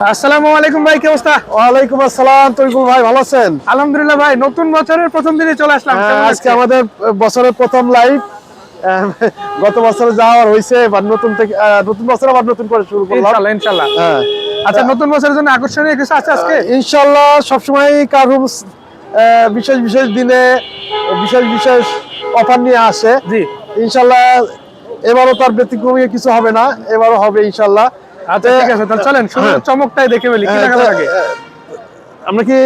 আসসালামু আলাইকুম ভাই কি অবস্থা? ওয়ালাইকুম আসসালাম তরিকুল ভাই ভালো আছেন? আলহামদুলিল্লাহ ভাই নতুন বছরের প্রথম দিনে চলে আসলাম হ্যাঁ, আজকে আমাদের বছরের প্রথম লাইভ গত বছরে যাওয়ার হয়েছে এবার নতুন থেকে নতুন বছর আবার নতুন করে শুরু করলাম। ইনশাআল্লাহ ইনশাআল্লাহ হ্যাঁ। আচ্ছা নতুন বছরের জন্য আকর্ষণীয় কিছু আছে আজকে? সবসময় বিশেষ বিশেষ দিনে বিশেষ বিশেষ অফার নিয়ে আসে। জি। ইনশাল্লাহ এবারও তার ব্যতিক্রমী কিছু হবে না এবারও হবে ইনশাল্লাহ। আচ্ছা ঠিক আছে তাহলে চলেন শুরু হ্যাঁ। চমকটাই দেখে ফেলি কি হ্যাঁ, দেখা লাগে আমরা কি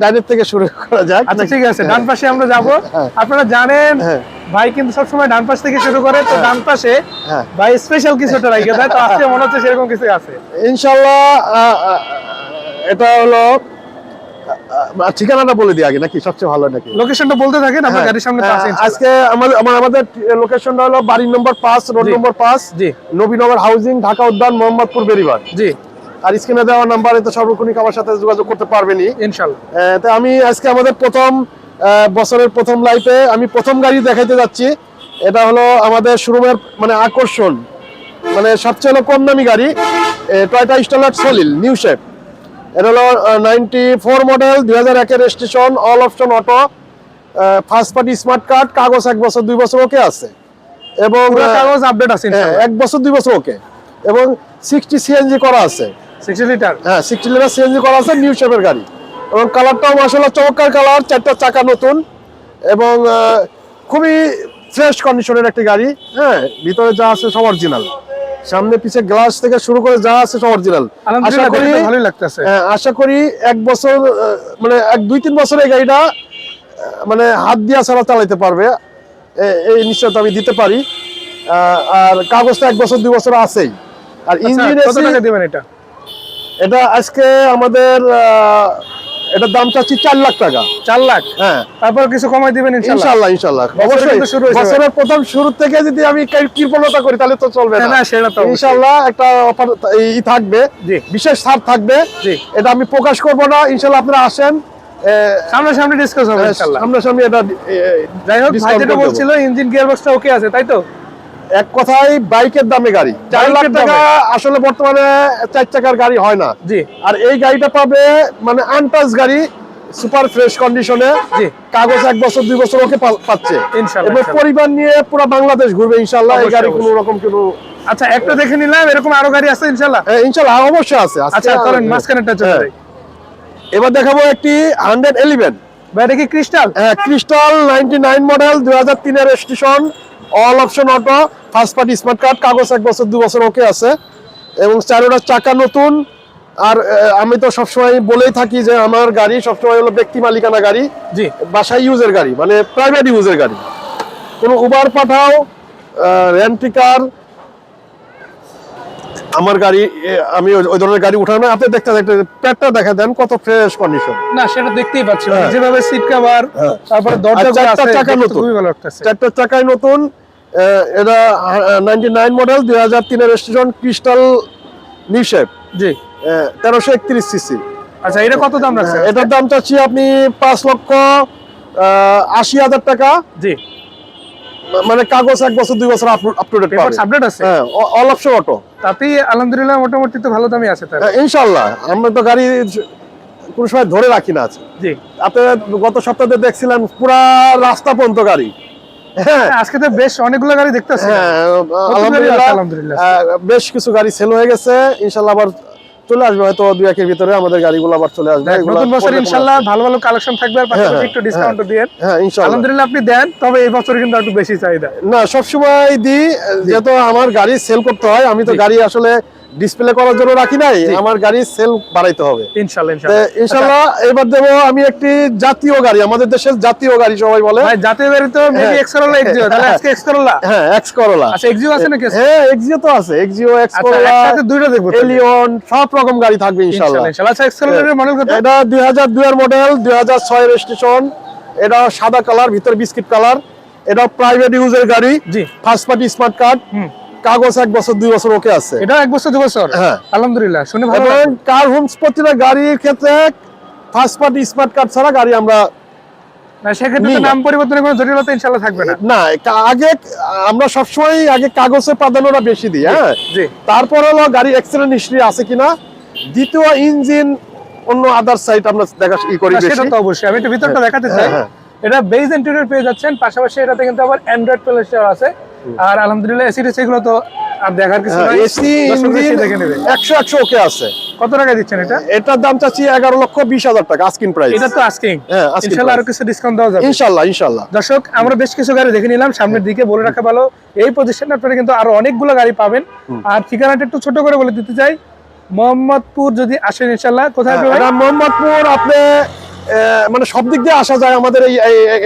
ডাইরেক্ট থেকে শুরু করা যাক আচ্ছা ঠিক আছে ডান পাশে আমরা যাব হ্যাঁ। আপনারা জানেন হ্যাঁ। ভাই কিন্তু সবসময় ডান পাশ থেকে শুরু করে তো ডান পাশে হ্যাঁ। ভাই স্পেশাল কিছুটা রাখে দেয় তো আজকে মনে হচ্ছে সেরকম কিছু আছে ইনশাল্লাহ এটা হলো ঠিকানাটা বলে দিই আগে নাকি সবচেয়ে ভালো নাকি? লোকেশনটা বলতে থাকেন আপনার হ্যাঁ, গাড়ির সামনে হ্যাঁ, আছে আজকে আমাদের আমার- আমাদের লোকেশনটা হলো বাড়ি নম্বর পাঁচ রোড নম্বর পাঁচ জি। নবীনগর হাউজিং ঢাকা উদ্যান মোহাম্মদপুর জি। আর স্ক্রিনে দেওয়া নাম্বারে তো সর্বক্ষণিক আমার সাথে যোগাযোগ করতে পারবেনই। ইনশাআল্লাহ তো আমি আজকে আমাদের প্রথম বছরের প্রথম লাইফে আমি প্রথম গাড়ি দেখাইতে যাচ্ছি। এটা হলো আমাদের শোরুমের মানে আকর্ষণ। মানে সবচেয়ে হলো কম দামি গাড়ি টয়টা স্টলার সলিল নিউ শেপ এটা হলো নাইনটি ফোর মডেল দুই হাজার একের station all option auto first party smart card কাগজ এক বছর দুই বছর ওকে আছে। এবং কাগজ আপডেট আছে হ্যাঁ, এক বছর দুই বছর ওকে। এবং সিক্সটি সিএনজি করা আছে। 60 লিটার হ্যাঁ সিক্সটি লিটার সিএনজি করা আছে নিউ শেপের গাড়ি। এবং কালারটাও মাসাল্লাহ চমৎকার কালার চারটা চাকা নতুন। এবং খুবই ফ্রেশ কন্ডিশনের একটি গাড়ি। হ্যাঁ ভিতরে যা আছে সব অরিজিনাল সামনে পিছে গ্লাস থেকে শুরু করে যা আছে সব অরিজিনাল আশা করি ভালোই লাগতেছে। হ্যাঁ, আশা করি এক বছর মানে এক দুই তিন বছর এই গাড়িটা মানে হাত দিয়া ছাড়া চালাইতে পারবে। এই নিশ্চয়তা আমি দিতে পারি। আর কাগজটা এক বছর দুই বছর আছেই। আর আচ্ছা, ইঞ্জিন এটা? এটা আজকে আমাদের আহ, এটার দাম চাচ্ছি চার লাখ টাকা। চার লাখ? হ্যাঁ। তারপর কিছু কমাই দিবেন ইনশাল্লাহ? ইনশাল্লাহ অবশ্যই। বছরের প্রথম শুরু থেকে যদি আমি কৃপণতা করি তাহলে তো চলবে না, সেটা তো ইনশাল্লাহ একটা অফার ই থাকবে। বিশেষ ছাড় থাকবে। এটা আমি প্রকাশ করব না। ইনশাল্লাহ আপনারা আসেন। এ, সামনে সামনে ডিসকাস হবে ইনশাআল্লাহ সামনাসামনি এটা যাই হোক ভাই যেটা বলছিল ইঞ্জিন গিয়ার বক্সটা ওকে আছে তাই তো? এক কথায় বাইকের দামে গাড়ি। চার লাখ টাকা আসলে বর্তমানে চার চাকার গাড়ি হয় না। জি। আর এই গাড়িটা পাবে মানে আনটাচ গাড়ি সুপার ফ্রেশ কন্ডিশনে কাগজ এক বছর দুই বছর ওকে পাচ্ছে। ইনশাল্লাহ, ইনশাল্লাহ। পরিবার নিয়ে পুরো বাংলাদেশ ঘুরবে ইনশাল্লাহ। এই গাড়ি কোনো রকম কোনো আচ্ছা একটা দেখে নিলাম এরকম আরও গাড়ি আছে ইনশাআল্লাহ হ্যাঁ, ইনশাল্লাহ অবশ্যই আছে। আচ্ছা চলেন মাঝখানেটা চলে হ্যাঁ। এবার দেখাবো একটি হান্ড্রেড এলিভেন ভাই এটা কি crystal crystal ninety nine model দুই হাজার তিনের station all option auto first party smart card কাগজ এক বছর দু বছর ওকে আছে। এবং চারোটা চাকা নতুন। আর আমি তো সবসময় বলেই থাকি যে আমার গাড়ি সবসময় হলো ব্যক্তি মালিকানা গাড়ি। জি। বাসায় ইউজের গাড়ি মানে প্রাইভেট ইউজের গাড়ি। কোনো উবার পাঠাও রেন্টিকার আমার গাড়ি আমি ওই- ধরনের গাড়ি উঠানো আপনি দেখতে দেখতে পেটটা দেখা দেন কত ফ্রেশ কন্ডিশন না সেটা দেখতেই পাচ্ছি। হ্যাঁ। যেভাবে সিট কভার হ্যাঁ। তারপরে দরজা চারটা চাকা নতুন। চারটা চাকায় নতুন এটা নাইনটি নাইন মডেল দুই হাজার তিনের স্টেশন ক্রিস্টাল নিউশেপ জি। তেরোশো একত্রিশ সিসি আচ্ছা এটা কত দাম রাখছে এটার দাম চাচ্ছি আপনি পাঁচ লক্ষ আহ, আশি হাজার টাকা। জি। মানে কাগজ এক বছর দুই বছর আপ টু আপডেট আছে? হ্যাঁ অল অপশন অটো তাতেই আলহামদুলিল্লাহ মোটামুটি তো ভালো দামে আছে তার। ইনশাল্লাহ আমরা তো গাড়ি কোনো সময় ধরে রাখি না আছে জি। আপনি গত সপ্তাহে দেখছিলেন পুরা রাস্তা পর্যন্ত গাড়ি। হ্যাঁ। আজকে তো বেশ অনেকগুলো গাড়ি দেখতেছি হ্যাঁ আলহামদুলিল্লাহ। আলহামদুলিল্লাহ। বেশ কিছু গাড়ি সেল হয়ে গেছে। ইনশাল্লাহ আবার চলে আসবে হয়তো দুই একের ভিতরে আমাদের গাড়িগুলো আবার চলে আসবে। নতুন বছর ইনশাআল্লাহ ভালো ভালো কালেকশন থাকবে আর পাশাপাশি হ্যাঁ, একটু ডিসকাউন্ট দিয়েন হ্যাঁ ইনশাআল্লাহ আলহামদুলিল্লাহ আপনি দেন তবে এই বছর কিন্তু একটু বেশি চাহিদা। না সবসময় দিই যেহেতু আমার গাড়ি সেল করতে হয় আমি তো গাড়ি আসলে ডিসপ্লে করার জন্য রাখি নাই আমার গাড়ি সেল বাড়াইতে হবে। ইনশাল্লাহ ইনশাল্লাহ। এবার দেবো আমি একটি জাতীয় গাড়ি আমাদের দেশের জাতীয় গাড়ি সবাই বলে। জাতীয় গাড়ি তো মেবি হ্যাঁ। এক্স করোলা এক্সিও তাহলে আজকে এক্স করোলা হ্যাঁ এক্স করোলা আচ্ছা এক্সিও আছে নাকি হ্যাঁ এক্সিও তো আছে এক্সিও এক্স আচ্ছা করোলা একসাথে দুইটা দেখব এলিয়ন সব রকম গাড়ি থাকবে আচ্ছা এক্স করোলার মডেল কত? এটা এর মডেল সাদা কালার ভিতরে বিস্কিট কালার এটা প্রাইভেট ইউজের গাড়ি জি। ফার্স্ট পার্টি স্মার্ট কার্ড হুম। কাগজ এক বছর দুই বছর ওকে আছে। এটা এক বছর দু বছর? হ্যাঁ। আলহামদুলিল্লাহ শুনে ভালো এবং কার হোমস প্রতিটা গাড়ির ক্ষেত্রে ফার্স্ট পার্টি স্মার্ট কার্ড ছাড়া গাড়ি আমরা সেক্ষেত্রে তো নিই না। নাম পরিবর্তনের কোনো জটিলতা ইনশাল্লাহ থাকবে না। না আগে আমরা সবসময় আগে কাগজে প্রাধান্যটা বেশি দিই হ্যাঁ? তারপর হলো গাড়ি অ্যাক্সিডেন্ট হিস্ট্রি আছে কিনা দ্বিতীয় ইঞ্জিন অন্য আদার সাইড আমরা দেখা ই করি সেটা তো অবশ্যই আমি একটু ভিতরটা দেখাতে চাই। হ্যাঁ, এটা বেজ ইন্টেরিয়র পেয়ে যাচ্ছেন পাশাপাশি এটাতে কিন্তু আবার অ্যান্ড্রয়েড প্লে স্টোর আছে। আর আলহামদুলিল্লাহ এসি টেসি গুলো তো আর দেখার কিছু নাই। এসি ইঞ্জিন দেখে নেবে। একশো একশো ওকে আছে। কত টাকা দিচ্ছেন এটা? এটার দাম চাচ্ছি এগারো লক্ষ বিশ হাজার টাকা আস্কিন প্রাইস এটা তো আস্কিং হ্যাঁ, ইনশাআল্লাহ আরও কিছু ডিসকাউন্ট দেওয়া যাবে। ইনশাল্লাহ ইনশাল্লাহ। দর্শক আমরা বেশ কিছু গাড়ি দেখে নিলাম সামনের দিকে বলে রাখা ভালো। এই প্রতিষ্ঠানে আপনারা কিন্তু আরও অনেকগুলো গাড়ি পাবেন। আর ঠিকানাটা একটু ছোট করে বলে দিতে চাই। মোহাম্মদপুর যদি আসেন ইনশাল্লাহ কোথায় হ্যাঁ, মোহাম্মদপুর আপনি মানে সব দিক দিয়ে আসা যায় আমাদের এই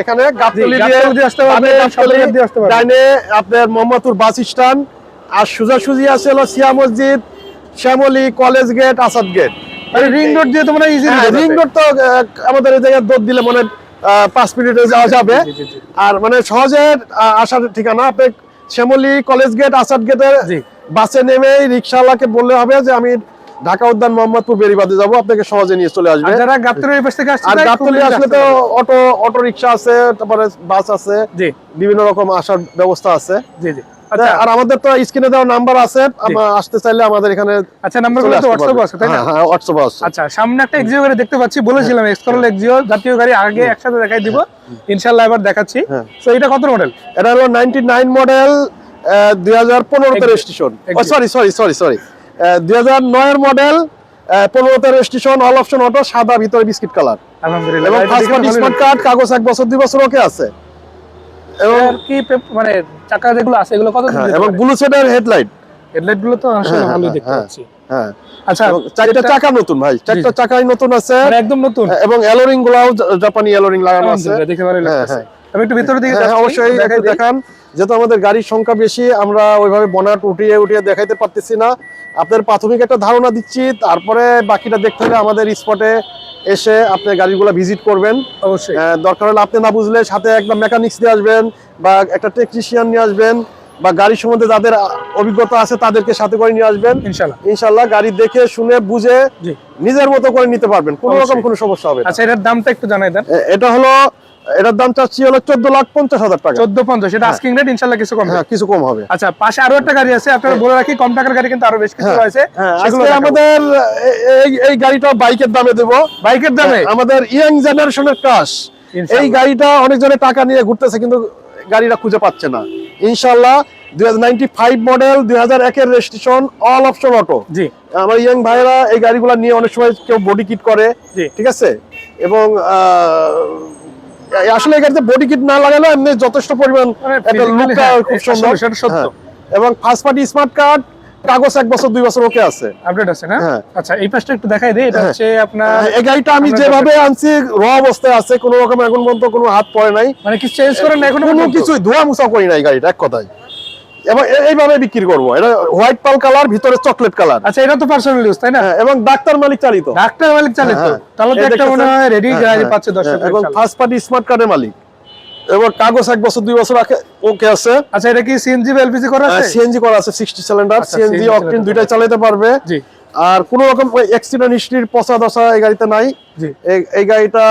এখানে। গাবতলি দিয়ে আসতে। ডাইনে আপনার মোহাম্মদপুর বাস স্ট্যান্ড আর সোজাসুজি আছে হলো সিয়া মসজিদ Shyamoli college gate Asad gate. মানে রিং রোড দিয়ে তোমরা ইজি রিং রোড তো আমাদের এই জায়গায় দৌড় দিলে মনে হয়, পাঁচ মিনিটে যাওয়া যাবে। আর মানে সহজে আসার ঠিকানা আপনি শ্যামলী কলেজ গেট আসাদ গেটের বাসে নেমে রিক্সাওয়ালাকে বললে হবে যে আমি ঢাকা উদ্যান মোহাম্মদপুর বেরিবাদে যাব আপনাকে সহজে নিয়ে চলে আসবে। যারা গাবতলির পাশ থেকে আসছে আর গাবতলি আসলে তো অটো অটো রিক্সা আছে তারপরে বাস আছে জি। বিভিন্ন রকম আসার ব্যবস্থা আছে। জি জি। আচ্ছা। আর আমাদের তো স্ক্রিনে দেওয়া নাম্বার আছে আসতে চাইলে আমাদের এখানে আচ্ছা নাম্বারগুলো তো হোয়াটসঅ্যাপ আছে তাই না? হ্যাঁ হ্যাঁ হোয়াটসঅ্যাপ আছে। আচ্ছা সামনে একটা এক্সিও গাড়ি দেখতে পাচ্ছি বলেছিলাম এক্সকরল এক্সিও জাতীয় গাড়ি আগে একসাথে দেখাই দিব। ইনশাআল্লাহ এবার দেখাচ্ছি। হ্যাঁ। তো এটা কত মডেল এটা হলো নাইনটি নাইন মডেল দুই হাজার পনেরোতে Exit. Registration. Sorry sorry sorry sorry দুই হাজার নয়ের মডেল পনেরোতে রেজিস্ট্রেশন অল অপশন অটো সাদা ভিতরে বিস্কিট কালার আলহামদুলিল্লাহ। এবং গাড়িটা ফার্স্ট দেখে পার্টি ভালোই স্মার্ট কার্ড কাগজ এক বছর দুই বছর ওকে আছে। এবং এর কি মানে চাকা যেগুলো আছে এগুলো কত এবং ব্লু সেটের হেডলাইট হেডলাইটগুলো তো আসলে দেখতে। পাচ্ছি। হ্যাঁ। আচ্ছা চারটা চাকা নতুন ভাই। চারটা চাকাই নতুন আছে। একদম নতুন? এবং এলোরিং গুলাও জাপানি এলোরিং লাগানো আছে। দেখে ভালোই লাগছে। আমি একটু ভিতরে দিকে অবশ্যই। দেখান। যেহেতু আমাদের গাড়ির সংখ্যা বেশি আমরা ওইভাবে বনাট উঠিয়ে উঠিয়ে দেখাইতে পারতেছি না। আপনার প্রাথমিক একটা ধারণা দিচ্ছি তারপরে বাকিটা দেখতে হবে আমাদের স্পটে এসে আপনি গাড়িগুলো ভিজিট করবেন। অবশ্যই। দরকার হলে আপনি না বুঝলে সাথে একদম মেকানিক্স নিয়ে আসবেন বা একটা টেকনিশিয়ান নিয়ে আসবেন। বা গাড়ি সম্বন্ধে যাদের অভিজ্ঞতা আছে তাদেরকে সাথে করে নিয়ে আসবেন। ইনশাআল্লাহ ইনশাল্লাহ গাড়ি দেখে শুনে বুঝে নিজের মতো করে নিতে পারবেন। কোনো রকম। কোনো সমস্যা হবে আচ্ছা এটার দামটা একটু জানাই দেন। এটা হলো এটার দাম চাচ্ছি হলো চোদ্দ লাখ পঞ্চাশ হাজার টাকা। চোদ্দ পঞ্চাশ। এটা আস্কিং রেট ইনশাল্লাহ কিছু কম হ্যাঁ কিছু কম হবে। আচ্ছা পাশে আরও একটা গাড়ি আছে আপনারা বলে রাখি কম টাকার গাড়ি কিন্তু আরও বেশ কিছু হ্যাঁ, রয়েছে। হ্যাঁ আমাদের এই এই গাড়িটা বাইকের দামে দেবো। বাইকের দামে? আমাদের ইয়াং জেনারেশনের ক্রাশ এই। গাড়িটা অনেকজনে টাকা নিয়ে ঘুরতেছে কিন্তু গাড়িটা খুঁজে পাচ্ছে না। ইনশাল্লাহ দুই মডেল দুই হাজার একের রেজিস্ট্রেশন অল অপশন অটো জি। আমার ইয়াং ভাইরা এই গাড়িগুলো নিয়ে অনেক সময় কেউ বডি কিট করে ঠিক আছে? এবং আসলে এই গাড়িতে বডি কিট না লাগালে এমনি যথেষ্ট পরিমাণ মানে একটা লুকটা হ্যাঁ, খুব সুন্দর। সেটা হ্যাঁ। এবং ফার্স্ট পার্টি স্মার্ট কার্ড কাগজ এক বছর দুই বছর ওকে আছে। আপডেট আছে না? হ্যাঁ। আচ্ছা এই পাশটা একটু দেখাই দিই এটা হ্যাঁ। হচ্ছে আপনার হ্যাঁ, এই গাড়িটা আমি যেভাবে আনছি র অবস্থায় আছে কোনো রকম এখন পর্যন্ত কোনো হাত পড়ে নাই। মানে কি চেঞ্জ করেন না এখনও কোনো? কিছুই ধোয়া মুছা করি নাই গাড়িটা এক কথায়। এবং এইভাবে বিক্রি করব। এটা হোয়াইট পাল কালার ভিতরে চকলেট কালার আচ্ছা এটা তো পার্সোনাল ইউজ তাই না? এবং ডাক্তার মালিক চালিত। ডাক্তার মালিক চালিত? তাহলে তো একটা মনে হয় রেডি গাড়ি পাচ্ছে দর্শক এবং ফার্স্ট পার্টি স্মার্ট কার্ডের মালিক। এবং কাগজ এক বছর দুই বছর আগে ওকে আছে। আচ্ছা এটা কি সিএনজি বা এলপিজি করা আছে? সিএনজি করা আছে সিক্সটি সিলিন্ডার সিএনজি অকটেন দুইটাই চালাতে পারবে। জি। আর কোনো রকম অ্যাক্সিডেন্ট হিস্ট্রির পচা দশা এই গাড়িতে নাই। জি। এই- গাড়িটা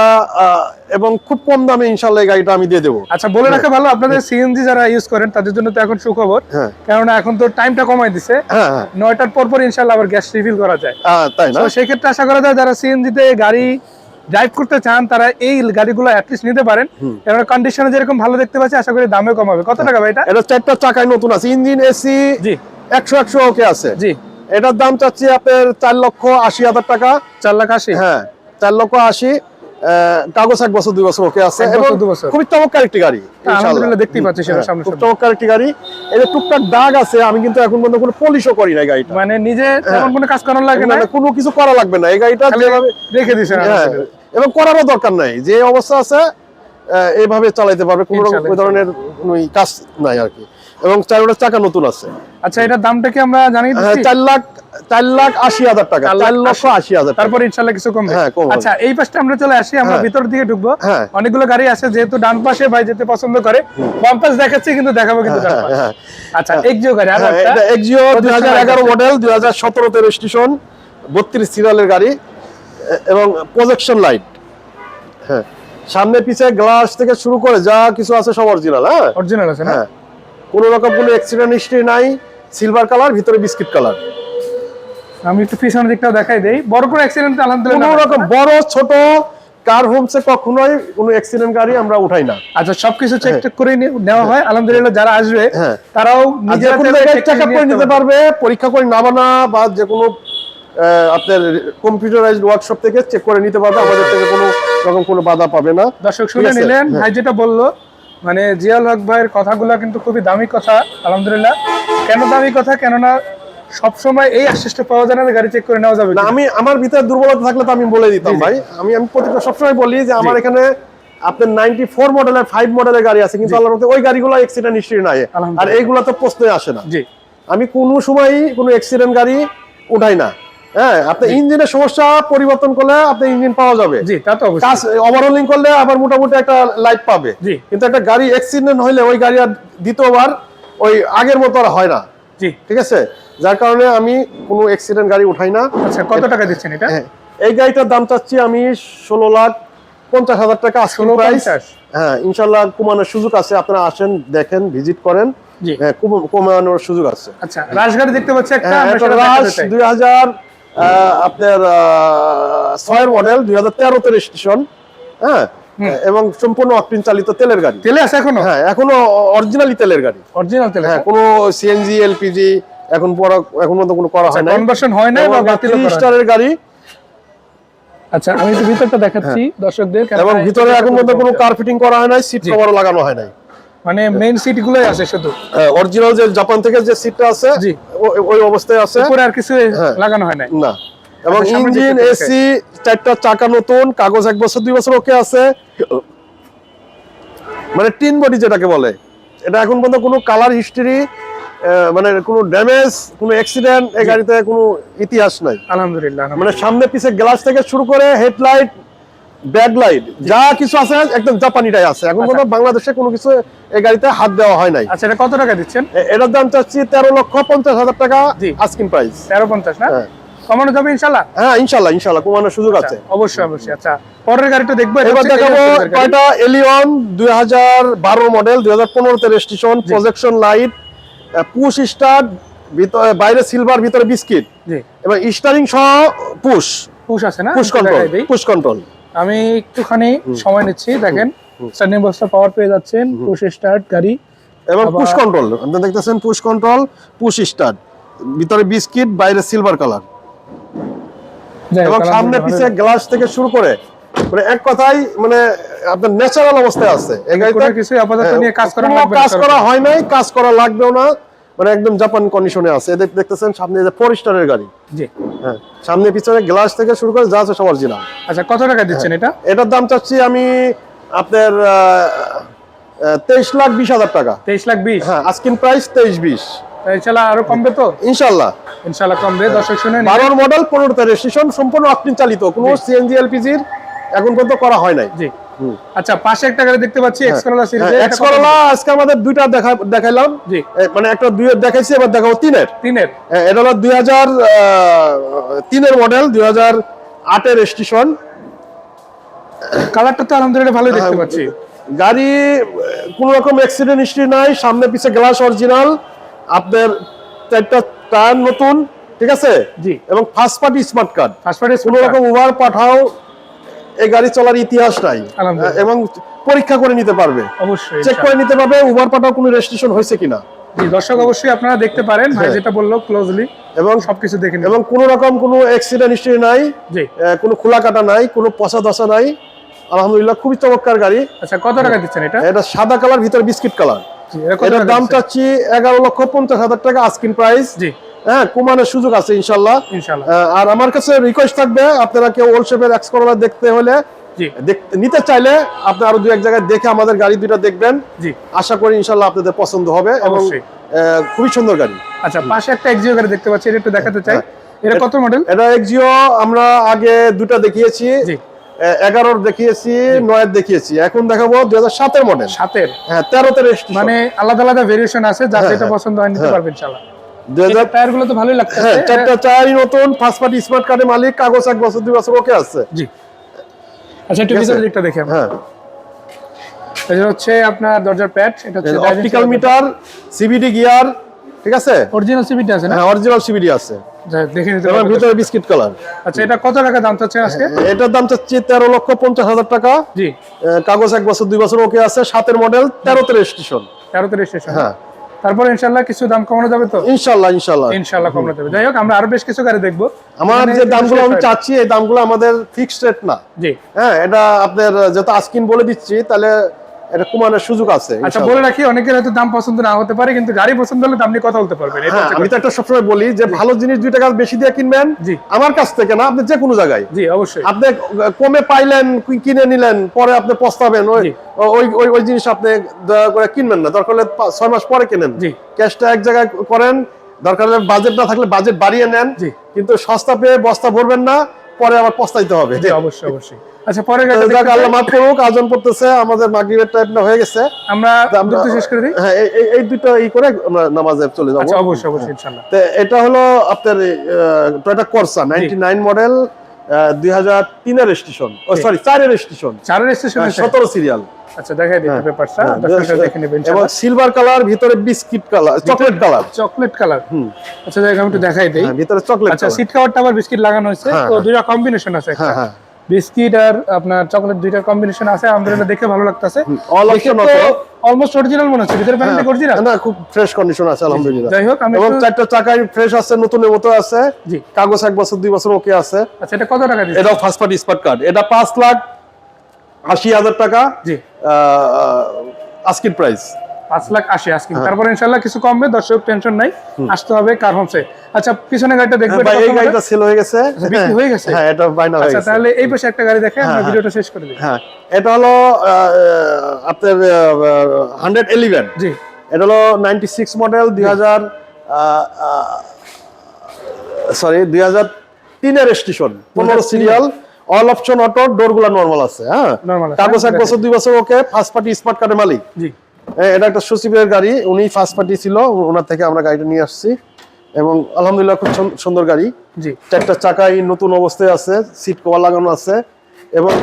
এবং খুব কম দামে ইনশাল্লাহ এই গাড়িটা আমি দিয়ে দেবো। আচ্ছা বলে রাখা ভালো আপনাদের সিএনজি যারা ইউজ করেন তাদের জন্য তো এখন সুখবর। হ্যাঁ। কেননা এখন তো টাইমটা কমাই দিছে। হ্যাঁ হ্যাঁ। নয়টার পর পর ইনশাল্লাহ আবার গ্যাস রিফিল করা যায়। তাই না? তো সেক্ষেত্রে আশা করা যায় যারা সিএনজি তে গাড়ি ড্রাইভ করতে চান তারা এই গাড়িগুলো অ্যাটলিস্ট নিতে পারেন। কেননা কন্ডিশনে যেরকম ভালো দেখতে পাচ্ছি আশা করি দামে কমাবে কত টাকা ভাই এটা? এটা চারটা চাকায় নতুন আছে। ইঞ্জিন এসি জি। একশো একশো ওকে আছে। জি। এটার দাম চাচ্ছি আপনার চার লক্ষ আশি হাজার টাকা। চার লাখ আশি? হ্যাঁ চার লক্ষ আশি। কাগজ এক বছর দুই বছর ওকে আছে। এবং খুবই চমৎকার একটি গাড়ি ইনশাআল্লাহ। দেখতেই পাচ্ছি সেটা হ্যাঁ, সামনে খুব। চমৎকার একটি গাড়ি। এটা টুকটাক দাগ আছে আমি কিন্তু এখন পর্যন্ত কোনো পলিশও করি না গাড়িটা। মানে নিজে তেমন কোনো কাজ করার লাগে না। মানে কোনো কিছু করা লাগবে না। এই গাড়িটা রেখে দিয়েছেন হ্যাঁ, এবং করারও দরকার নাই। যে অবস্থা আছে এইভাবে চালাইতে পারবে কোনো রকম ধরনের কাজ নাই আর কি। এবং চারোটা চাকা নতুন আছে। আচ্ছা এটার দামটা কি আমরা জানিয়ে হ্যাঁ, চার লাখ চার লাখ আশি হাজার টাকা চার লক্ষ আশি। আশি হাজার টাকা। ইনশাল্লাহ কিছু কমবে। হ্যাঁ, আচ্ছা এই পাশটা আমরা চলে আসি আমরা হ্যাঁ। ভিতর দিকে ঢুকবো। হ্যাঁ। অনেকগুলো গাড়ি আছে যেহেতু ডান পাশে ভাই যেতে পছন্দ করে বাম পাশ দেখাচ্ছি কিন্তু দেখাবো কিন্তু আচ্ছা এক্সিও গাড়ি আর এক্সিও দুই হাজার এগারো মডেল দুই হাজার সতেরোতে রেজিস্ট্রেশন বত্রিশ সিরিয়ালের গাড়ি। এবং প্রজেকশন লাইট হ্যাঁ। সামনে পিছে গ্লাস থেকে শুরু করে যা কিছু আছে সব অরিজিনাল হ্যাঁ? অরিজিনাল আছে না? হ্যাঁ। কোনো রকম কোনো অ্যাক্সিডেন্ট হিস্ট্রি নাই সিলভার কালার ভিতরে বিস্কিট কালার আমি একটু পিছনের দিকটাও দেখাই দেই। বড় কোনো অ্যাক্সিডেন্ট কোনো রকম বড় ছোট কার হোমসে কখনোই কোনো অ্যাক্সিডেন্ট গাড়ি আমরা উঠাই না। আচ্ছা সবকিছু চেক টেক করে নেওয়া হয়। আলহামদুলিল্লাহ যারা আসবে হ্যাঁ। তারাও নিজেরা চেক করে নিতে পারবে। পরীক্ষা করে নামানা বা যে কোনো আপনার কম্পিউটারাইজড ওয়ার্কশপ থেকে চেক করে নিতে পারবে আমাদের থেকে কোনো রকম কোনো বাধা পাবে না। দর্শক শুনে নিলেন হ্যাঁ। ভাই যেটা বলল মানে জিয়াউল হক ভাইয়ের কথাগুলো কিন্তু খুবই দামি কথা আলহামদুলিল্লাহ। কেন দামি কথা? কেননা সবসময় এই আশ্বাসটা পাওয়া যায় না গাড়ি চেক করে নেওয়া যাবে না আমি আমার ভিতরে দুর্বলতা থাকলে তো আমি বলে দিতাম ভাই। আমি আমি প্রত্যেকটা সবসময় বলি যে আমার এখানে আপনার নাইনটি ফোর মডেলের ফাইভ মডেলের গাড়ি আছে কিন্তু আল্লাহর ওই গাড়িগুলো অ্যাক্সিডেন্ট হিস্ট্রি নাই। আর। এইগুলো তো প্রশ্নই আসে না। জি। আমি কোনো সময়ই কোনো অ্যাক্সিডেন্ট গাড়ি উঠাই না। হ্যাঁ আপনার ইঞ্জিনের সমস্যা পরিবর্তন করলে আপনার ইঞ্জিন পাওয়া যাবে। জি তা তো অবশ্যই। ওভারহোলিং করলে আবার মোটামুটি একটা লাইট পাবে। জি। কিন্তু একটা গাড়ি অ্যাক্সিডেন্ট হইলে ওই গাড়ি আর দ্বিতীয়বার ওই আগের মতো আর হয় না। জি। ঠিক আছে? যার কারণে আমি কোনো অ্যাক্সিডেন্ট গাড়ি উঠাই না। আচ্ছা কত টাকা দিচ্ছেন এটা? হ্যাঁ এই গাড়িটার দাম চাচ্ছি আমি ষোলো লাখ পঞ্চাশ হাজার টাকা 16 প্রাইস হ্যাঁ ইনশাল্লাহ কমানোর সুযোগ আছে। আপনারা আসেন দেখেন ভিজিট করেন। জি। হ্যাঁ কমানোর সুযোগ আছে। আচ্ছা রাজগাড়ি দেখতে পাচ্ছি একটা হ্যাঁ, চাই। দুই হাজার আপনার ছয়ের মডেল দুই হাজার তেরোতে রেজিস্ট্রেশন হ্যাঁ? এবং সম্পূর্ণ অকটিন চালিত তেলের গাড়ি। তেলে আছে এখনও? হ্যাঁ এখনও অরিজিনালি তেলের গাড়ি। অরিজিনাল তেলে? হ্যাঁ কোনো সিএনজি এলপিজি এখন পর এখন পর্যন্ত কোনো করা হয় না কনভার্সন হয় না বা বাতিল স্টারের গাড়ি। আচ্ছা আমি একটু ভিতরটা দেখাচ্ছি দর্শকদের এবং ভিতরে এখন পর্যন্ত কোনো। কার ফিটিং করা হয় নাই সিট কভারও লাগানো হয় নাই। মানে মেইন সিট গুলোই আছে শুধু। অরিজিনাল যে জাপান থেকে যে সিটটা আছে জি। ওই অবস্থায় আছে। উপরে আর কিছু হ্যাঁ। লাগানো হয় নাই। না। এবং আচ্ছা, ইঞ্জিন এসি চারটা চাকা নতুন কাগজ এক বছর দুই বছর ওকে আছে। মানে টিন বডি যেটাকে বলে। এটা এখন পর্যন্ত কোনো কালার হিস্ট্রি মানে কোনো ড্যামেজ কোনো অ্যাক্সিডেন্ট এই গাড়িতে কোনো ইতিহাস নাই। আলহামদুলিল্লাহ মানে সামনে পিছে গ্লাস থেকে শুরু করে হেডলাইট ব্যাকলাইট যা কিছু আছে একদম জাপানিটাই আছে। এখন পর্যন্ত বাংলাদেশে কোনো কিছু এই গাড়িতে হাত দেওয়া হয় নাই। আচ্ছা এটা কত টাকা দিচ্ছেন? এটার দাম চাচ্ছি তেরো লক্ষ পঞ্চাশ হাজার টাকা প্রাইস তেরো পঞ্চাশ না? হ্যাঁ। কমানো যাবে ইনশাল্লাহ হ্যাঁ ইনশাল্লাহ ইনশাল্লাহ কমানোর সুযোগ আছে। অবশ্যই অবশ্যই। আচ্ছা পরের গাড়িটা দেখব এবার দেখাবো। কয়টা? এলিয়ন দুই হাজার বারো মডেল দুই হাজার পনেরোতে registration projection light push start ভিতরে বাইরে সিলভার ভিতরে বিস্কিট এবং স্টারিং সহ পুশ পুশ আছে না? পুশ কন্ট্রোল পুশ কন্ট্রোল আমি একটুখানি সময় নিচ্ছি দেখেন। স্টার্টিং বক্সটা পাওয়ার পেয়ে যাচ্ছেন পুশ স্টার্ট গাড়ি। এবং পুশ কন্ট্রোল আপনি দেখতেছেন পুশ কন্ট্রোল পুশ স্টার্ট ভিতরে বিস্কিট বাইরে সিলভার কালার এবং সামনে পিছে গ্লাস থেকে শুরু করে মানে এক কথাই মানে আপনার ন্যাচারাল অবস্থায় আছে। এই। গাড়িতে কিছু আপাতত নিয়ে কাজ করা কাজ করা হয় নাই কাজ করা লাগবেও না। মানে একদম জাপান কন্ডিশনে আছে। এদের দেখতেছেন সামনে যে ফোর স্টারের গাড়ি। জি। হ্যাঁ সামনে পিছনে গ্লাস থেকে শুরু করে যা আছে সব অরিজিনাল আচ্ছা কত টাকা দিচ্ছেন এটা? এটার দাম চাচ্ছি আমি আপনার তেইশ লাখ বিশ হাজার টাকা। তেইশ লাখ বিশ? হ্যাঁ আজকিন প্রাইস তেইশ বিশ। ইনশাল্লাহ আরও কমবে তো? ইনশাল্লাহ। ইনশাল্লাহ কমবে দর্শক শুনে। বারোর মডেল পনেরোতে রেজিস্ট্রেশন সম্পূর্ণ অকটিন চালিত কোনো সিএনজি এলপিজির এখন পর্যন্ত করা হয় নাই। জি। আচ্ছা পাশে একটা গাড়ি দেখতে পাচ্ছি এক্স করোলা সিরিজ আজকে আমাদের দুইটা দেখা দেখাইলাম। জি। মানে একটা দুইয়ের দেখাইছি এবার দেখাবো তিনের। তিনের। এটা হলো দুই হাজার তিনের মডেল দুই হাজার আটের রেজিস্ট্রেশন কালারটা তো আলহামদুলিল্লাহ ভালোই দেখতে হ্যাঁ, পাচ্ছি। গাড়ি কোন রকম অ্যাক্সিডেন্ট হিস্ট্রি নাই সামনে পিছে গ্লাস অরিজিনাল আপনার চারটা টায়ার নতুন ঠিক আছে? জি। এবং first party smart card first party কোন রকম ওভার পাঠাও এই গাড়ি চলার ইতিহাস নাই। এবং পরীক্ষা করে নিতে পারবে। অবশ্যই চেক করে নিতে পারবে ওভার পাঠাও কোনো রেজিস্ট্রেশন হয়েছে কিনা। দর্শক অবশ্যই আপনারা দেখতে পারেন ভাই হ্যাঁ। যেটা বলল ক্লোজলি এবং সবকিছু দেখে এবং কোন রকম কোনো অ্যাক্সিডেন্ট হিস্ট্রি নাই কোনো খোলা কাটা নাই কোনো পচা দশা নাই। আলহামদুলিল্লাহ খুবই চমৎকার গাড়ি। আচ্ছা কত টাকা দিচ্ছেন এটা? এটা সাদা কালার ভিতরে বিস্কিট কালার। এটার দাম? চাচ্ছি এগারো লক্ষ পঞ্চাশ হাজার টাকা আস্কিন প্রাইস জি। হ্যাঁ কমানোর সুযোগ আছে ইনশাল্লাহ। আর আমার কাছে রিকোয়েস্ট থাকবে আপনারা কেউ ওল্ড শেপের এক্স করোলা দেখতে হলে নিতে চাইলে আপনি আরও দু এক জায়গায় দেখে আমাদের গাড়ি দুইটা দেখবেন। আশা করি ইনশাল্লাহ আপনাদের পছন্দ হবে এবং খুবই সুন্দর গাড়ি। আচ্ছা পাশে একটা এক্সিও গাড়ি দেখতে পাচ্ছি এটা একটু দেখাতে চাই। হ্যাঁ। এটা কত মডেল এটা এক্সিও আমরা আগে দুটা দেখিয়েছি। এগারোর দেখিয়েছি নয়ের দেখিয়েছি। এখন দেখাবো দুই হাজার সাতের মডেল সাতের। হ্যাঁ তেরোতে মানে আলাদা আলাদা ভেরিয়েশন আছে যার হ্যাঁ, যেটা হ্যাঁ, পছন্দ হয় নিতে। পারবেন ইনশাআল্লাহ দুই হাজার টায়ারগুলো তো ভালোই লাগছে হ্যাঁ চারটা চারই নতুন ফার্স্ট পার্টি স্মার্ট কার্ডের মালিক কাগজ এক বছর দুই বছর ওকে আছে। জি। আচ্ছা একটু ভিতরের দিকটা দেখি হ্যাঁ। এটা হচ্ছে আপনার দরজার প্যাড এটা হচ্ছে অপটিক্যাল মিটার সিবিডি গিয়ার ঠিক আছে? অরিজিনাল সিবিটি আছে না? হ্যাঁ অরিজিনাল সিবিডি আছে। যাই দেখে নিতে পারবেন ভিতরে বিস্কিট কালার আচ্ছা এটা কত টাকা দাম চাচ্ছেন আজকে? এটার দাম চাচ্ছি তেরো লক্ষ পঞ্চাশ হাজার টাকা। জি। কাগজ এক বছর দুই বছর ওকে আছে সাতের মডেল তেরোতে রেজিস্ট্রেশন তেরোতে রেজিস্ট্রেশন হ্যাঁ। তারপর ইনশাল্লাহ কিছু দাম কমানো যাবে তো? ইনশাল্লাহ ইনশাল্লাহ ইনশাল্লাহ কমানো যাবে। যাই হোক আমরা আরও বেশ কিছু গাড়ি দেখব। আমার এখানে যে দামগুলো আমি চাচ্ছি এই দামগুলো আমাদের ফিক্সড রেট না। জি। হ্যাঁ এটা আপনার যেহেতু আজকিন বলে দিচ্ছি তাহলে এটা কমানোর সুযোগ আছে আচ্ছা। বলে রাখি অনেকের হয়তো দাম পছন্দ না হতে পারে কিন্তু গাড়ি পছন্দ হলে দাম নিয়ে কথা বলতে পারবেন হ্যাঁ আমি তো একটা সবসময় বলি যে ভালো জিনিস দুই টাকা বেশি দিয়ে কিনবেন আমার কাছ থেকে না আপনি যে কোনো জায়গায়। জি অবশ্যই। আপনি কমে পাইলেন কিনে নিলেন পরে আপনি পস্তাবেন ওই ওই ওই জিনিস আপনি দয়া করে কিনবেন না দরকার হলে ছয় মাস পরে কিনেন। ক্যাশটা এক জায়গায় করেন দরকার হলে বাজেট না থাকলে বাজেট বাড়িয়ে নেন জি। কিন্তু সস্তা পেয়ে বস্তা ভরবেন না পরে আবার পস্তাইতে হবে। জি অবশ্যই অবশ্যই। আচ্ছা পরে যাক আল্লাহ মাফ করুক করতেছে আমাদের মাগরিবের টাইম হয়ে গেছে। আমরা দ্রুত শেষ করে দিই? হ্যাঁ এই- দুটো ই করে আমরা নামাজে চলে যাব। আচ্ছা অবশ্যই অবশ্যই ইনশাল্লাহ তো এটা হলো আপনার টয়টা করসা নাইনটি নাইন মডেল দুই হাজার তিনের রেজিস্ট্রেশন ও সরি চারের রেজিস্ট্রেশন চারের স্টেশন সতেরো সিরিয়াল আচ্ছা দেখাই দিই পেপারটা দর্শকরা দেখে নেবেন এবং সিলভার কালার ভিতরে biscuit colour chocolate colour chocolate colour আচ্ছা দেখ আমি একটু দেখাই দিই। ভিতরে চকলেট আচ্ছা সিট কাভারটা আবার বিস্কিট লাগানো হয়েছে। হ্যাঁ, তো হ্যাঁ। দুইটা কম্বিনেশন আছে একটা। হ্যাঁ হ্যাঁ। বিস্কিট আর আপনার চকলেট দুইটার কম্বিনেশন আছে আলহামদুলিল্লাহ দেখে ভালো লাগতেছে। অলমোস্ট অরিজিনাল মনে হচ্ছে ভিতরে প্যানেলটা অরিজিনাল না? খুব ফ্রেশ কন্ডিশন আছে আলহামদুলিল্লাহ। যাই হোক আমি এবং চারটা চাকায় ফ্রেশ আছে নতুনের মতো আছে। জি। কাগজ এক বছর দুই বছর ওকে আছে। আচ্ছা এটা কত টাকা দিচ্ছে? এটাও ফার্স্ট পার্টি স্মার্ট কার্ড এটা পাঁচ লাখ আশি হাজার টাকা। জি। আস্কিন প্রাইস পাঁচ লাখ আশি আজকে। হ্যাঁ। তারপর ইনশাল্লাহ কিছু কমবে দর্শক টেনশন নাই আসতে হবে কার হোমসে আচ্ছা পিছনে গাড়িটা দেখবে এটা এই গাড়িটা সেল হয়ে গেছে। বিক্রি হয়ে গেছে? হ্যাঁ এটা বাইনা হয়ে আচ্ছা গেছে। তাহলে এই পাশে একটা গাড়ি দেখে আমরা হ্যাঁ, ভিডিওটা শেষ করে দিই। হ্যাঁ এটা হলো আপনার হান্ড্রেড ইলেভেন জি। এটা হলো নাইনটি সিক্স মডেল দুই হাজার সরি দুই হাজার তিনের স্টেশন পনেরো সিরিয়াল অল অপশন অটো ডোরগুলা নর্মাল আছে হ্যাঁ। কাগজ এক হ্যাঁ, বছর দুই বছর ওকে ফার্স্ট পার্টি স্মার্ট কার্ডের মালিক। জি। এটা একটা সচিবের গাড়ি। উনি ফার্স্ট পার্টি ছিল ওনার থেকে আমরা গাড়িটা নিয়ে আসছি। এবং আলহামদুলিল্লাহ খুব সুন্দর গাড়ি। জি। চারটা চাকাই নতুন অবস্থায় আছে সিট কভার লাগানো আছে। এবং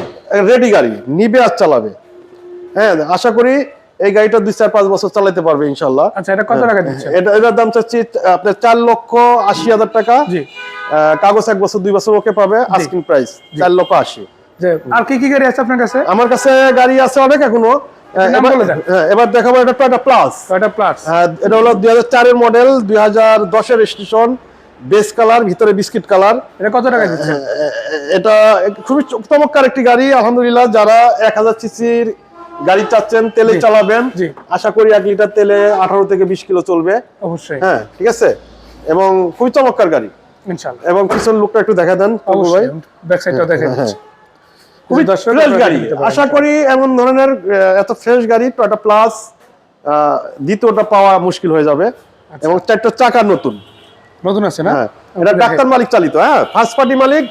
রেডি গাড়ি নিবে আর চালাবে। হ্যাঁ আশা করি এই গাড়িটা দুই চার পাঁচ বছর চালাতে পারবে ইনশাল্লাহ আচ্ছা এটা কত টাকা দিচ্ছে এটা এটার দাম চাচ্ছি আপনার চার লক্ষ আশি হাজার টাকা। জি। কাগজ এক বছর দুই বছর ওকে পাবে আস্কিং প্রাইস চার লক্ষ আশি। আর কি কি গাড়ি আছে আপনার কাছে? আমার কাছে গাড়ি আছে অনেক এখনও। এবার- দেন। হ্যাঁ, দেখাবো এটা টয়টা প্লাস টয়টা প্লাস এটা হলো দুই হাজার চারের মডেল দুই হাজার দশের স্টেশন বেস কালার ভিতরে বিস্কিট কালার এটা কত টাকা দিচ্ছে? এটা খুবই চমৎকার একটি গাড়ি আলহামদুলিল্লাহ যারা এক হাজার সিসির গাড়ি চাচ্ছেন তেলে চালাবেন আশা করি এক লিটার তেলে আঠারো থেকে বিশ কিলো চলবে। অবশ্যই। হ্যাঁ ঠিক আছে? এবং খুবই চমৎকার গাড়ি। ইনশাআল্লাহ এবং পিছন লুকটা একটু দেখা দেন ভাই। ব্যাক সাইডটাও দেখে হ্যাঁ, দিচ্ছি খুবই ফ্রেশ গাড়ি। আশা করি এমন ধরনের এত ফ্রেশ গাড়ি টয়টা প্লাস দ্বিতীয়টা পাওয়া মুশকিল হয়ে যাবে। আচ্ছা। এবং চারটা চাকা নতুন। নতুন আছে না? হ্যাঁ। এটা ডাক্তার মালিক চালিত হ্যাঁ। ফার্স্ট পার্টি মালিক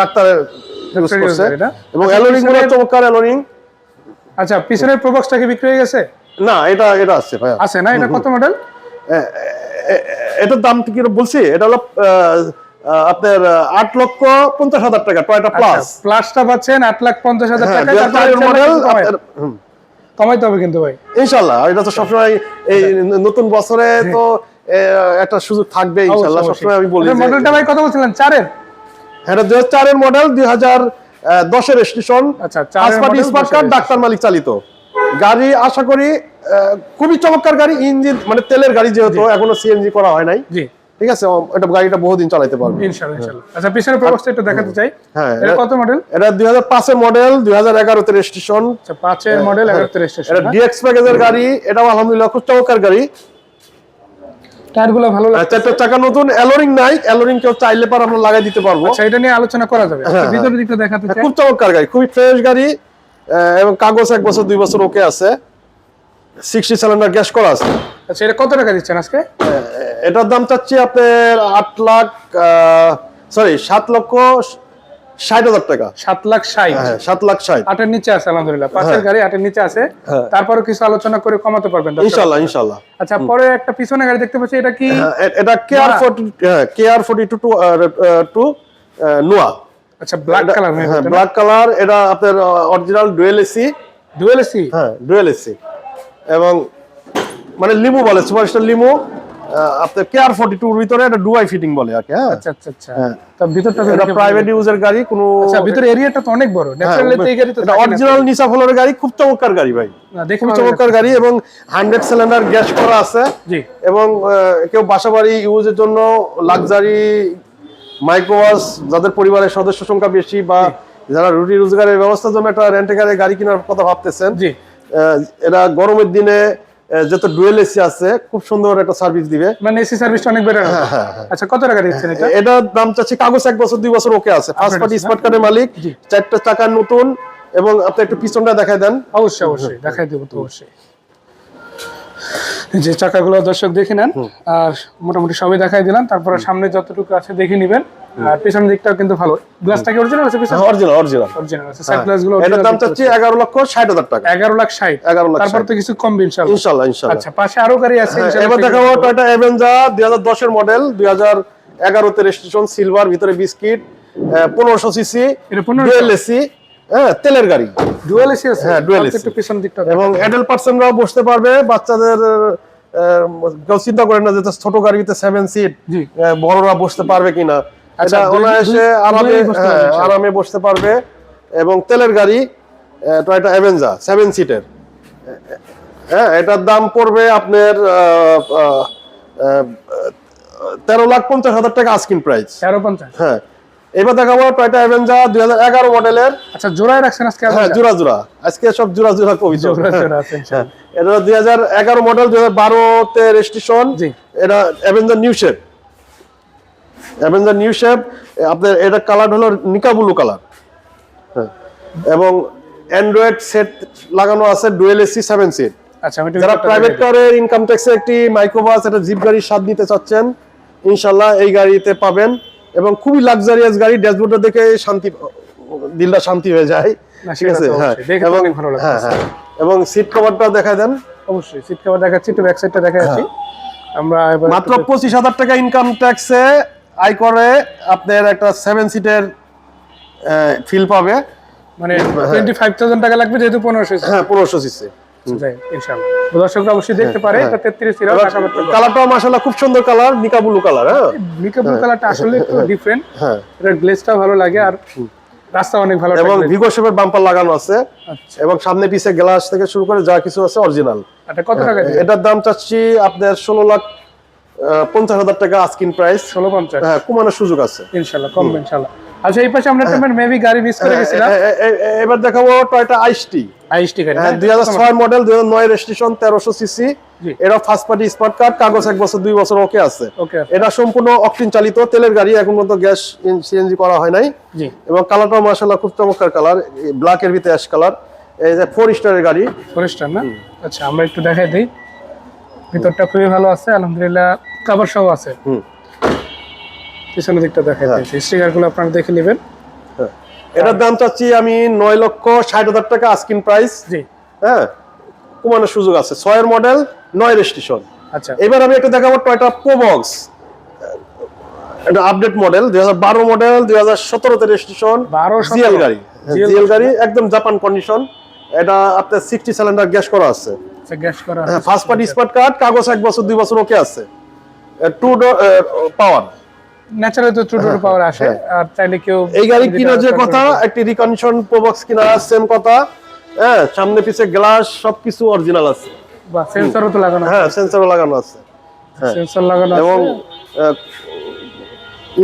ডাক্তার। এবং আচ্ছা, এলোরিংগুলো চমৎকার এলোরিং আচ্ছা পিছনের প্রবক্সটা কি বিক্রি হয়ে গেছে? না এটা এটা আছে ভাইয়া। আছে না? এটা কত মডেল এটার দাম কি বলছি? এটা হলো আপনার আট লক্ষ পঞ্চাশ হাজার টাকা টয়টা প্লাস প্লাসটা পাচ্ছেন আট লাখ পঞ্চাশ হাজার হ্যাঁ টাকা চারের মডেল কমাইতে হবে কিন্তু ভাই। ইনশাল্লাহ এটা তো সবসময় এই নতুন বছরে তো একটা সুযোগ থাকবে ইনশাল্লাহ সবসময় আমি বলি মডেলটা ভাই কত বলছিলেন? চারের? দুই হাজার চারের মডেল দুই হাজার দশের স্টেশন আচ্ছা, স্মার্ট কার্ড ডাক্তার মালিক চালিত। গাড়ি আশা করি খুবই চমৎকার গাড়ি ইঞ্জিন মানে তেলের গাড়ি যেহেতু এখনও সিএনজি করা হয় নাই। জি। ঠিক আছে? এটা গাড়িটা বহুদিন চালাতে পারবে। ইনশাআল্লাহ ইনশাআল্লাহ আচ্ছা পিছনের প্রবক্সটা একটু দেখাতে চাই। হ্যাঁ এটা কত মডেল এটা দুই হাজার মডেল দুই হাজার এগারোতে রেজিস্ট্রেশন আচ্ছা পাঁচের মডেল এগারোতে রেজিস্ট্রেশন এটা ডিএক্স প্যাকেজের গাড়ি এটাও আলহামদুলিল্লাহ খুব চমৎকার গাড়ি। টায়ার ভালো আর চারটা চাকা নতুন এলোরিং নাই এলোরিং কেউ চাইলে পার আমরা লাগাই দিতে পারব। আচ্ছা এটা নিয়ে আলোচনা করা যাবে। হ্যাঁ, ভিতরের দিকটা দেখাতে চাই। খুব চমৎকার গাড়ি খুবই ফ্রেশ গাড়ি এবং কাগজ এক বছর দুই বছর ওকে আছে। সিক্সটি সিলিন্ডার গ্যাস করা আছে। আচ্ছা এটা কত টাকা দিচ্ছেন আজকে? এটার দাম চাচ্ছি আপনার আট লাখ সরি সাত লক্ষ ষাট হাজার টাকা। সাত লাখ ষাট। হ্যাঁ সাত লাখ ষাট। আটের নিচে আছে আলহামদুলিল্লাহ। পাঁচের গাড়ি আটের নিচে আছে। হ্যাঁ। তারপরে কিছু আলোচনা করে কমাতে পারবেন ইনশাল্লাহ ইনশাল্লাহ। আচ্ছা পরে একটা পিছনে গাড়ি দেখতে পাচ্ছি এটা কি? হ্যাঁ, এটা কেয়ার নোয়া। ফোর্টি কেয়ার ফোর্টি টু টু নোয়া আচ্ছা ব্ল্যাক কালার হ্যাঁ ব্ল্যাক কালার এটা আপনার original dual AC dual AC হ্যাঁ ডুয়েল এসি এবং মানে লিমু বলে সুপারস্টার লিমু। আপনার কেয়ার ফর্টি টুর ভিতরে একটা ডুয়াই ফিটিং বলে আর কি হ্যাঁ। আচ্ছা আচ্ছা আচ্ছা। হ্যাঁ। তো ভিতরটা এটা প্রাইভেট ইউজের গাড়ি কোনো আচ্ছা ভিতরে এরিয়াটা তো অনেক বড়। ন্যাচারালি তো এই গাড়ি তো অরিজিনাল নিসা ফলোর গাড়ি খুব চমৎকার গাড়ি ভাই। দেখে খুব চমৎকার গাড়ি এবং হান্ড্রেড সিলিন্ডার গ্যাস করা আছে। জি। এবং কেউ বাসাবাড়ি ইউজের জন্য লাক্সারি মাইক্রোবাস যাদের পরিবারের সদস্য সংখ্যা বেশি বা যারা রুটি রোজগারের ব্যবস্থার জন্য একটা রেন্টে গাড়ি গাড়ি কেনার কথা ভাবতেছেন জি। এরা গরমের দিনে যত ডুয়েল এসি আছে খুব সুন্দর একটা সার্ভিস দিবে। মানে এসি সার্ভিসটা অনেক বেড়ে গেল। আচ্ছা কত টাকা দিচ্ছেন এটা? এটা দাম চাচ্ছি কাগজ এক বছর দুই বছর ওকে আছে। ফার্স্ট পার্টি স্মার্ট কার্ডের মালিক। চারটা চাকার নতুন এবং আপনি একটু পিছনটা দেখাই দেন। অবশ্যই অবশ্যই দেখাই দেবো তো অবশ্যই। যে চাকাগুলো দর্শক দেখে নেন আর মোটামুটি সবই দেখাই দিলাম তারপরে সামনে যতটুকু আছে দেখে নিবেন। আর পেছনের দিকটাও কিন্তু ভালো। অরিজিনাল আছে পিছনে? অরিজিনাল অরিজিনাল অরিজিনাল আছে। সাইড গ্লাসগুলো এটার দাম চাচ্ছি এগারো লক্ষ ষাট হাজার টাকা। এগারো লাখ ষাট। এগারো লাখ তারপর তো কিছু কমবে ইনশাল্লাহ ইনশাল্লাহ ইনশাল্লাহ আচ্ছা পাশে আরও গাড়ি আছে হ্যাঁ, ইনশাল্লাহ এবার দেখাবো। টয়টা অ্যাভেঞ্জা দুই হাজার দশের মডেল দুই হাজার এগারোতে রেজিস্ট্রেশন সিলভার ভিতরে বিস্কিট পনেরোশো সিসি এটা 1500 ডুয়েল এসি হ্যাঁ তেলের গাড়ি। ডুয়াল এসি আছে? হ্যাঁ, তো AC একটু পিছন দিকটা এবং অ্যাডাল্ট পার্সনরাও বসতে পারবে বাচ্চাদের কেউ চিন্তা করেন না যে ছোট গাড়িতে সেভেন সিট বড়রা বসতে পারবে কিনা। এটা দুই- অনায়াসে আরামে হ্যাঁ, আরামে বসতে পারবে। এবং তেলের গাড়ি টয়টা অ্যাভেঞ্জা সেভেন সিটের হ্যাঁ এটার দাম পড়বে আপনার তেরো লাখ পঞ্চাশ হাজার টাকা আস্কিন প্রাইস তেরো পঞ্চাশ। হ্যাঁ এবার দেখাবো টয়টা অ্যাভেঞ্জা দুই হাজার এগারো মডেলের আচ্ছা জোড়ায় রাখছেন আজকে হ্যাঁ জোড়া জোড়া। আজকে সব জোড়া জোড়া আছে হ্যাঁ এটা দুই হাজার এগারো মডেল দুই হাজার বারোতে রেজিস্ট্রেশন। এটা Avenger new shape Avenger new shape আপনার এটা কালার হলো নিকাবুলু কালার হ্যাঁ। এবং অ্যান্ড্রয়েড সেট লাগানো আছে ডুয়েল এসি সেভেন সিট আচ্ছা যারা প্রাইভেট কারের ইনকাম ট্যাক্সে একটি মাইক্রোবাস একটা জিপ গাড়ির স্বাদ নিতে চাচ্ছেন ইনশাল্লাহ এই গাড়িতে পাবেন। এবং খুবই লাক্সারিয়াস গাড়ি ড্যাশবোর্ডটা দেখে শান্তি দিলটা শান্তি হয়ে যায়। ঠিক আছে? হ্যাঁ। হ্যাঁ হ্যাঁ। এবং সিট কভারটা দেখা দেন। অবশ্যই সিট কভার দেখাচ্ছি একটু ব্যাক সাইডটা দেখাচ্ছি। আমরা মাত্র পঁচিশ হাজার টাকা ইনকাম ট্যাক্সে আয় করে আপনার একটা সেভেন সিটের ফিল পাবে। মানে টোয়েন্টি ফাইভ থাউজেন্ড টাকা লাগবে যেহেতু পনেরোশো হ্যাঁ পনেরোশো সিসি দর্শকরা অবশ্যই দেখতে পারে এটা তেত্রিশ ছিল ঢাকা মেট্রো কালারটাও মাসাল্লাহ খুব সুন্দর কালার নিকাবুলু কালার হ্যাঁ। মিকাবুল কালারটা আসলে একটু ডিফারেন্ট হ্যাঁ। এটার গ্লেজটা ভালো লাগে আর রাস্তা অনেক ভালো এবং ভিগো শেপের বাম্পার লাগানো আছে। আচ্ছা। এবং সামনে পিছে গ্লাস থেকে শুরু করে যা কিছু আছে অরিজিনাল এটা কত টাকা এটার দাম চাচ্ছি আপনার ষোলো লাখ পঞ্চাশ হাজার টাকা আস্কিন প্রাইস ষোলো পঞ্চাশ। হ্যাঁ কমানোর সুযোগ আছে। ইনশাল্লাহ কমবে ইনশাল্লাহ। আচ্ছা এই পাশে আমরা মেবি গাড়ি মিস করে গেছিলাম। এবার দেখাবো টয়টা আইসটি আইএসটি গাড়ি হ্যাঁ দুই হাজার ছয় মডেল দুই হাজার নয় রেজিস্ট্রেশন তেরোশো সিসি এটা ফার্স্ট পার্টি স্মার্ট কার্ড কাগজ এক বছর দুই বছর ওকে আছে। এটা সম্পূর্ণ অকটিন চালিত তেলের গাড়ি এখন পর্যন্ত গ্যাস সিএনজি করা হয় নাই। এবং কালারটাও মার্শাল্লাহ খুব চমৎকার কালার ব্ল্যাকের ভিতরে অ্যাশ কালার এই যে ফোর স্টারের গাড়ি। ফরেস্টার না? আচ্ছা আমরা একটু দেখাই দিই। ভিতরটা খুবই ভালো আছে আলহামদুলিল্লাহ কাভার সহ আছে। পিছনের দিকটা দেখাই দিয়েছি স্টিকারগুলো আপনারা দেখে নেবেন। এটার দাম চাচ্ছি আমি নয় লক্ষ ষাট হাজার টাকা আস্কিন প্রাইস জি। হ্যাঁ কমানোর সুযোগ আছে। ছয়ের মডেল নয় রেজিস্ট্রেশন আচ্ছা। এবার আমি একটা দেখাবো টয়টা প্রোবক্স এটা আপডেট মডেল দুই হাজার বারো মডেল দুই হাজার সতেরোতে রেজিস্ট্রেশন 12 17 জিএল গাড়ি। জিএল গাড়ি। একদম জাপান কন্ডিশন এটা আপনার সিক্সটি সিলিন্ডার গ্যাস করা আছে। আচ্ছা গ্যাস করা হ্যাঁ ফার্স্ট পার্টি স্মার্ট কার্ড কাগজ এক বছর দুই বছর ওকে আছে। টু পাওয়ার ন্যাচারাল তো ট্রু পাওয়ার আসে আর চাইলে কেউ এই গাড়ি কিনা যে কথা একটি রিকন্ডিশন প্রোবক্স কিনা সেম কথা। হ্যাঁ সামনে পিছে গ্লাস সবকিছু অরিজিনাল আছে। বা সেন্সরও তো লাগানো হ্যাঁ সেন্সরও লাগানো আছে। হ্যাঁ। সেন্সর লাগানো এবং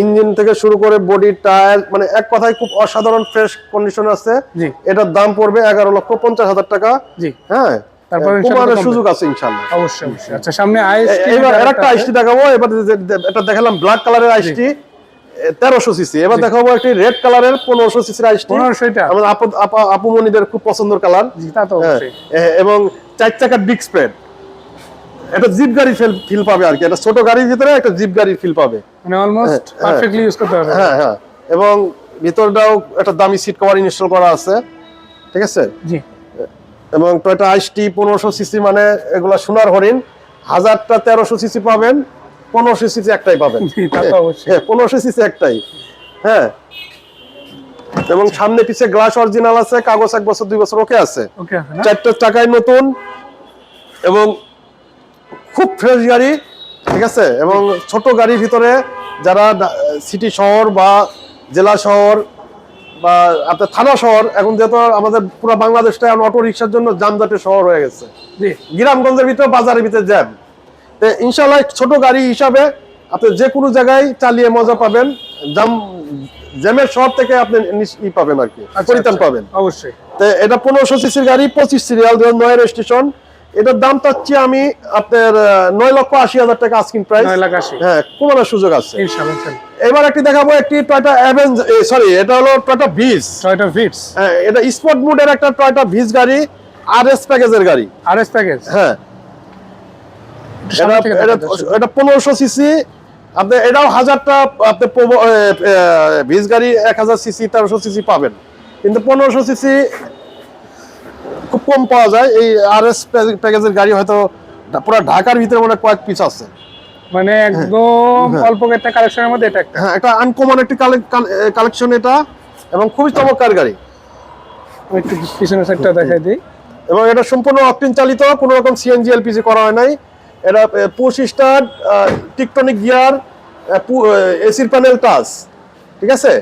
ইঞ্জিন থেকে শুরু করে বডি টায়ার মানে এক কথায় খুব অসাধারণ ফ্রেশ কন্ডিশন আছে। জি। এটার দাম পড়বে এগারো লক্ষ পঞ্চাশ হাজার টাকা। জি। হ্যাঁ তারপর ইনশাআল্লাহ সুযোগ আছে ইনশাল্লাহ অবশ্যই অবশ্যই। আচ্ছা সামনে আইএস এবার একটা আইসটি দেখাবো এবার যে- যে- এটা দেখালাম ব্ল্যাক কালারের আইসটি তেরোশো সিসি এবার দেখাবো একটি রেড কালারের পনেরোশো সিসির আইসটি আমাদের আপুমণিদের খুব পছন্দের কালার হ্যাঁ, এবং চার চাকার ডিক স্প্রেড একটা জিপ গাড়ির ফিল পাবে আর কি। একটা ছোট গাড়ির ভিতরে একটা জিপ গাড়ির ফিল পাবে। মানে অলমোস্ট হ্যাঁ। পারফেক্টলি ইউজ করতে হবে হ্যাঁ হ্যাঁ। এবং ভিতরটাও একটা দামি সিট কভার ইনস্টল করা আছে। ঠিক আছে? জি। এবং টয়টা আইসটি পনেরোশো সিসি মানে এগুলা সোনার হরিণ। হাজারটা তেরোশো সিসি পাবেন পনেরোশো সিসি একটাই পাবেন। হ্যাঁ পনেরোশো সিসি একটাই। হ্যাঁ। এবং সামনে পিছে গ্লাস অরিজিনাল আছে কাগজ এক বছর দুই বছর ওকে আছে। চারটে টাকায় নতুন এবং খুব ফ্রেশ গাড়ি ঠিক আছে? এবং ছোট গাড়ির ভিতরে যারা সিটি শহর বা জেলা শহর বা আপনার থানা শহর এখন যেহেতু আমাদের পুরো বাংলাদেশটা এখন অটো রিক্সার জন্য যানজটের শহর হয়ে গেছে। জি। গ্রামগঞ্জের ভিতরে বাজারের ভিতরে জ্যাম। তো ইনশাল্লাহ ছোট গাড়ি হিসাবে আপনি যে কোনো জায়গায় চালিয়ে মজা পাবেন জাম জ্যামের শহর থেকে আপনি ই পাবেন আর কি আচ্ছা, পরিত্রাণ আচ্ছা, পাবেন। অবশ্যই। তো এটা পনেরোশো সিসির গাড়ি পঁচিশ সিরিয়াল দু নয়ের স্টেশন। এটার দাম চাচ্ছি আমি আপনার নয় লক্ষ আশি হাজার টাকা আস্কিং প্রাইস নয় লাখ আশি। হ্যাঁ কমানোর সুযোগ আছে। এবার একটি দেখাবো একটি টয়টা অ্যাভেঞ্জ সরি এটা হলো টয়টা ভিস টয়টা ফিটস এটা স্পোর্ট মুডের একটা টয়টা ভিস গাড়ি আর এস প্যাকেজের গাড়ি। আর এস প্যাকেজ হ্যাঁ। এটা পনেরোশো সিসি আপনি এটাও হাজারটা আপনি ভিস গাড়ি এক হাজার সিসি তেরোশো সিসি পাবেন। কিন্তু পনেরোশো সিসি খুব কম পাওয়া যায়। এই আর এস প্যাকেজের গাড়ি হয়তো পুরো ঢাকার ভিতরে মনে হয় কয়েক পিস আছে। মানে একদম অল্প একটা কালেকশনের মধ্যে এটা একটা। হ্যাঁ একটা আনকমন একটি কালেকশন এটা এবং খুবই চমৎকার গাড়ি। আমি একটু পিছনের সাইডটা দেখাই দিই। এবং এটা সম্পূর্ণ অকটেন চালিত কোনো রকম সিএনজি এলপিজি করা হয় নাই। এটা পুশ স্টার্ট টিকটনিক গিয়ার এসির প্যানেল টাচ ঠিক আছে?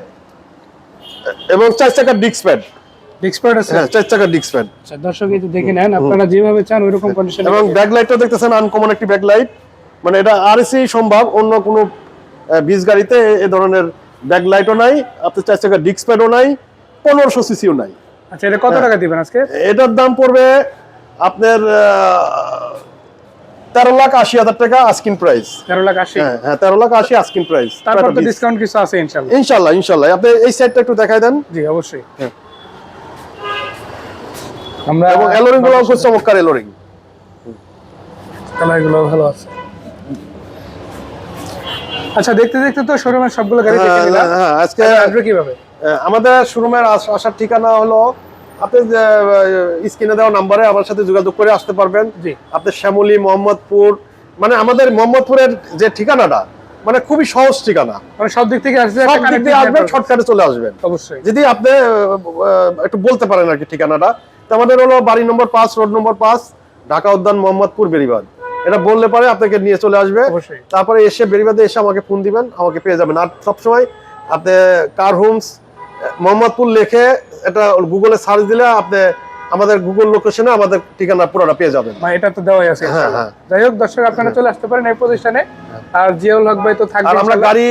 এবং চার চাকার ডিস্ক প্যাড ডিক্সপার্ট আছে? হ্যাঁ চার চাকার ডিস্ক প্যাড আচ্ছা দর্শক দেখে নেন আপনারা যেভাবে চান ওইরকম কন্ডিশন এবং দেখতেছেন আনকমন একটি মানে এটা আরএসি সম্ভব অন্য কোনো গাড়িতে এ- ধরনের নাই আপনার চার চাকার ডিস্ক প্যাডও নাই পনেরোশো সিসিও নাই। আচ্ছা এটা কত টাকা দিবেন আজকে? এটার দাম পড়বে আপনার তেরো লাখ আশি হাজার টাকা আস্কিন প্রাইস তেরো লাখ আশি? হ্যাঁ হ্যাঁ তেরো লাখ আশি আস্কিন প্রাইস তারপর তো ডিসকাউন্ট কিছু আছে ইনশাল্লাহ। ইনশাল্লাহ ইনশাল্লাহ। আপনি এই সাইডটা একটু দেখাই দেন। জি অবশ্যই। হ্যাঁ। আমরা এবং এলোরিংগুলো খুব চমৎকার এলোরিং কালারগুলো ভালো আছে। আচ্ছা দেখতে দেখতে তো শোরুমের সবগুলো গাড়ি দেখে নিলাম। হ্যাঁ আজকে আচ্ছা, আসবে কীভাবে? আমাদের শোরুমের আসার ঠিকানা হলো আপনি স্ক্রিনে দেওয়া নাম্বারে আমার সাথে যোগাযোগ করে আসতে পারবেন। জি। আপনি শ্যামলী মোহাম্মদপুর মানে আমাদের মোহাম্মদপুরের যে ঠিকানাটা মানে খুবই সহজ ঠিকানা। মানে সব দিক থেকে আসবে সব দিক connecting আসবেন। শর্টকাটে চলে আসবেন অবশ্যই। যদি আপনি একটু বলতে পারেন আর কি ঠিকানাটা। তো আমাদের হলো বাড়ি নম্বর পাঁচ রোড নম্বর পাঁচ ঢাকা উদ্যান মোহাম্মদপুর বেরিবাদ এটা বললে পরে আপনাকে নিয়ে চলে আসবে। তারপরে এসে বেরিবাদে এসে আমাকে ফোন দিবেন আমাকে পেয়ে যাবেন। আর সবসময় আপনি কার হোমস মোহাম্মদপুর লিখে এটা গুগলে সার্চ দিলে আপনি আমাদের গুগল লোকেশনে আমাদের ঠিকানা পুরোটা পেয়ে যাবেন। এটা তো দেওয়াই আছে। হ্যাঁ, হ্যাঁ। যাই হোক দর্শক আপনারা চলে আসতে পারেন এই প্রতিষ্ঠানে। আর জিয়াউল হক ভাই তো থাকবে আর আমরা গাড়ি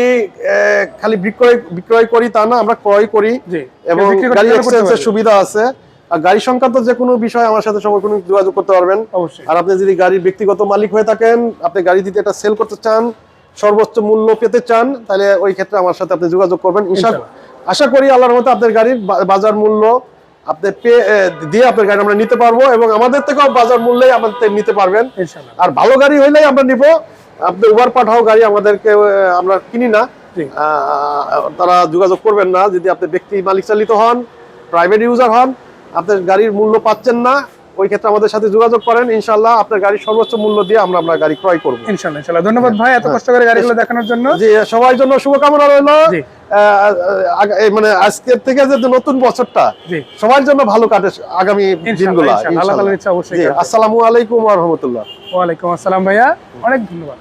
খালি বিক্রয় বিক্রয় করি তা না আমরা ক্রয় করি। জি। এবং গাড়ি এক্সচেঞ্জের সুবিধা আছে। আর গাড়ি সংক্রান্ত যে কোনো বিষয় আমার সাথে সবাই কোনো যোগাযোগ করতে পারবেন। অবশ্যই। আর আপনি যদি গাড়ির ব্যক্তিগত মালিক হয়ে থাকেন আপনি গাড়ি দিতে এটা সেল করতে চান সর্বোচ্চ মূল্য পেতে চান তাহলে ওই ক্ষেত্রে আমার সাথে আপনি যোগাযোগ করবেন। আশা করি আল্লাহর মতো আপনার গাড়ির বাজার মূল্য আপনি পেয়ে দিয়ে আপনার গাড়ি আমরা নিতে পারব এবং আমাদের থেকেও বাজার মূল্যেই আমাদের নিতে পারবেন। আর ভালো গাড়ি হইলেই আমরা নিব। আপনি উবার পাঠাও গাড়ি আমাদেরকে আমরা কিনি না। তারা যোগাযোগ করবেন না। যদি আপনি ব্যক্তি মালিক চালিত হন প্রাইভেট ইউজার হন আপনার গাড়ির মূল্য পাচ্ছেন না ওই ক্ষেত্রে আমাদের সাথে যোগাযোগ করেন। ইনশাল্লাহ আপনার গাড়ির সর্বোচ্চ মূল্য দিয়ে আমরা আপনার গাড়ি ক্রয় করব। ইনশাআল্লাহ ধন্যবাদ ভাই এত কষ্ট করে গাড়িগুলো দেখানোর জন্য। জি সবার জন্য শুভকামনা রইল। মানে আজকের থেকে যে নতুন বছরটা সবার জন্য ভালো কাটে আগামী দিনগুলো। আসসালামু আলাইকুম রাহমাতুল্লাহ। ওয়ালাইকুম আসসালাম ভাইয়া অনেক ধন্যবাদ।